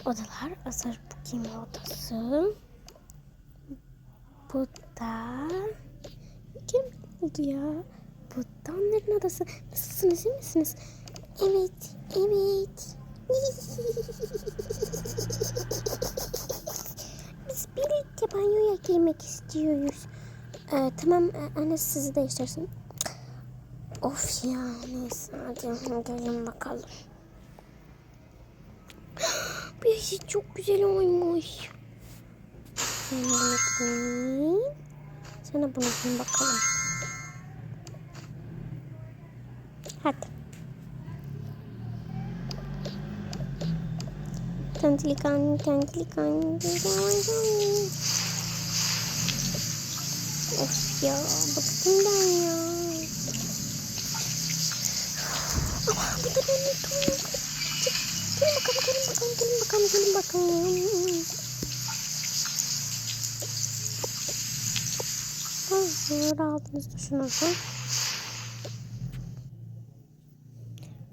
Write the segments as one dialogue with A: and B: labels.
A: odalar hazır. Bu giyinme odası. Bu da... Kim oldu ya? Bu da onların odası. Nasılsınız iyi misiniz? Evet, evet. Biz birlikte banyoya girmek istiyoruz. Ee, tamam e, anne sizi değiştirsin. Of ya neyse hadi gelin bakalım. Şey çok güzel olmuş. Sen bunu giyin. Sana bunu giyin bakalım. Hadi. Tantilikan, tantilikan. Of ya, bıktım ben ya. Ama bu da benim tonum. Gelin bakalım, gelin bakalım, gelin bakalım, gelin bakalım. Hazır aldınız duşunuzu.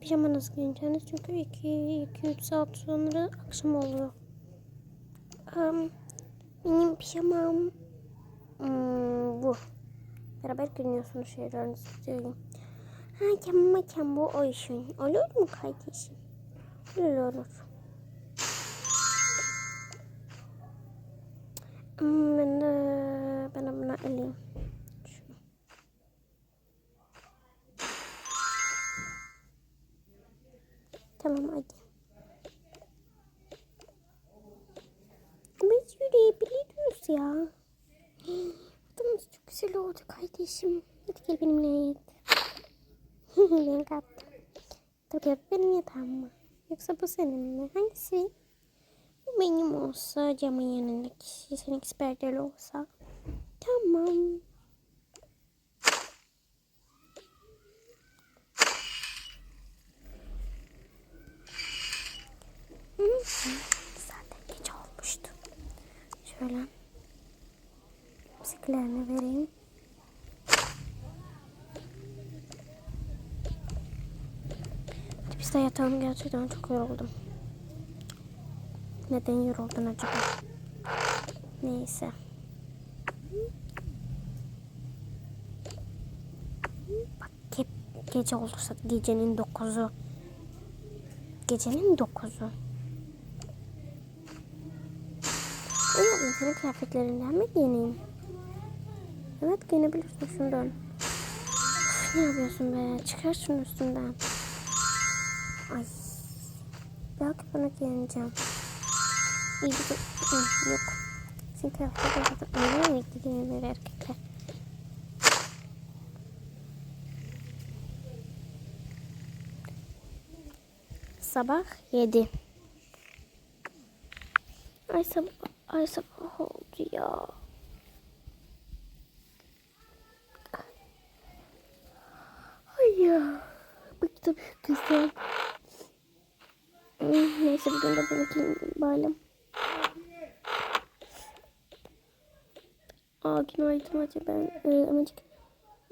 A: Pijamanızı giyeceğiniz çünkü 2-3 saat sonra akşam oluyor. Um, benim pijamam hmm, bu. Beraber görünüyorsunuz şeylerinizi söyleyeyim. Ha tamam tamam bu olsun. Olur mu kardeşim? Olur olur. Hmm, ben de ben de bunu alayım. Tamam hadi. Biz yürüyebiliyoruz ya. Odamız çok güzel oldu kardeşim. Hadi gel benimle yat. ben kaptım. Dur gel benim yatağım mı? Yoksa bu senin mi? Hangisi? Bu benim olsa camın yanındaki senin perdeli olsa. Tamam. Zaten geç olmuştu. Şöyle müziklerini vereyim. De yatalım gerçekten çok yoruldum. Neden yoruldun acaba? Neyse. Bak hep gece olursa gecenin dokuzu. Gecenin dokuzu. Anladım senin kıyafetlerinden mi giyineyim? Evet giyinebilirsin şundan. Ne yapıyorsun be? Çıkar şunu üstünden. Ay. Belki bana giyineceğim. İyi bir de... Yok. Senin kıyafetleri zaten öyle mi giyinir erkekler? Sabah 7. Ay sabah, ay sabah oldu ya. Ay ya. Bıktım kızım. Neyse bugün de benimkini bayram. Aa günaydın hadi ben e, amacık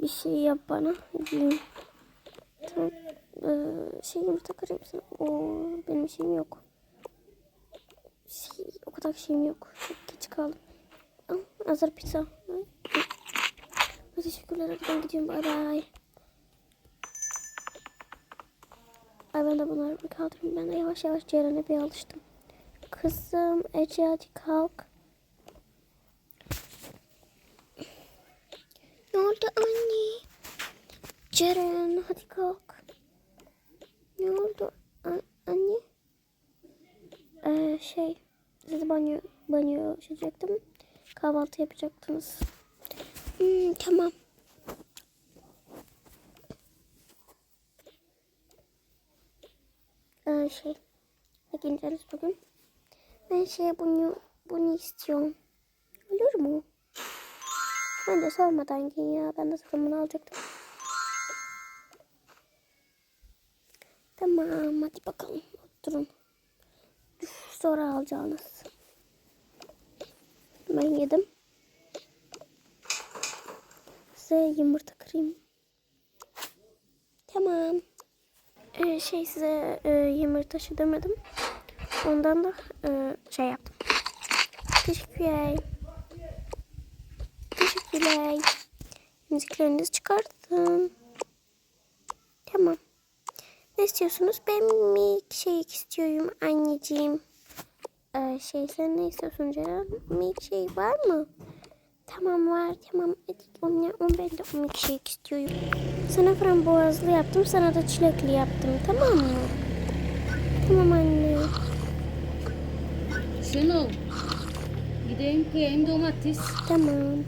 A: bir şey yap bana. Diyeyim. Tamam. Ee, şey yumurta kırayım sana. Oo, benim şeyim yok. Şey, o kadar şeyim yok. Çok geç kaldım. Al, hazır pizza. Teşekkürler. Ben gidiyorum. Bay bay. Ay ben de bunları bir kaldırayım. Ben de yavaş yavaş Ceren'e bir alıştım. Kızım Ece hadi kalk. Ne oldu anne? Ceren hadi kalk. Ne oldu A- anne? Ee, şey sizi banyo banyo çekecektim. Kahvaltı yapacaktınız. Hmm, tamam. Ee, şey ne giyeceğiz bugün? Ben şey bunu bunu istiyorum. Olur mu? Ben de sormadan giyin ya. Ben de zaten bunu alacaktım. Tamam hadi bakalım. Oturun. Sonra alacağınız. Ben yedim. Size yumurta kırayım. Tamam. Ee, şey size e, yumurta şey demedim. Ondan da e, şey yaptım. Teşekkürler. Teşekkürler. Müziklerinizi çıkartın. Tamam. Ne istiyorsunuz? Ben milkshake istiyorum anneciğim. Ee, şey sen ne istiyorsun Ceren? Milkshake var mı? Tamam var tamam. On ya on ben de on milkshake şey istiyorum. Sana frambuazlı yaptım sana da çilekli yaptım tamam mı? Tamam anne.
B: Şenol. Gideyim koyayım domates.
A: Tamam.